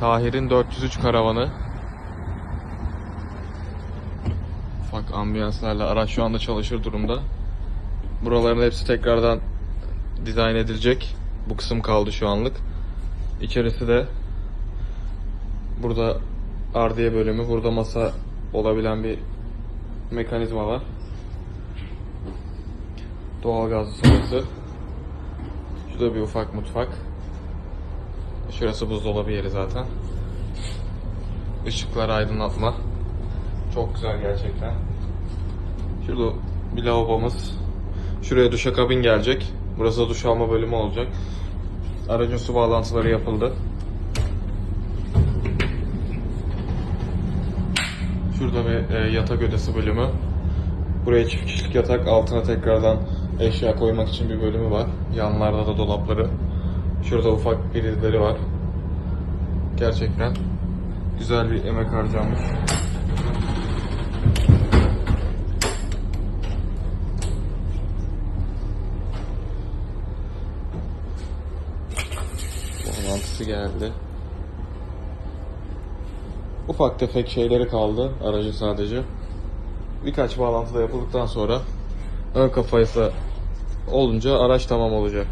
Tahir'in 403 karavanı. Ufak ambiyanslarla araç şu anda çalışır durumda. Buraların hepsi tekrardan dizayn edilecek. Bu kısım kaldı şu anlık. İçerisi de burada ardiye bölümü, burada masa olabilen bir mekanizma var. Doğalgazlı sobası. Şurada bir ufak mutfak. Şurası buzdolabı yeri zaten. Işıklar aydınlatma. Çok güzel gerçekten. Şurada bir lavabomuz. Şuraya duşakabin gelecek. Burası da duş alma bölümü olacak. Aracın su bağlantıları yapıldı. Şurada bir e, yatak ödesi bölümü. Buraya çift kişilik yatak, altına tekrardan eşya koymak için bir bölümü var. Yanlarda da dolapları. Şurada ufak prizleri var. Gerçekten güzel bir emek harcanmış. Bağlantısı geldi. Ufak tefek şeyleri kaldı aracı sadece. Birkaç bağlantı da yapıldıktan sonra ön kafaysa olunca araç tamam olacak.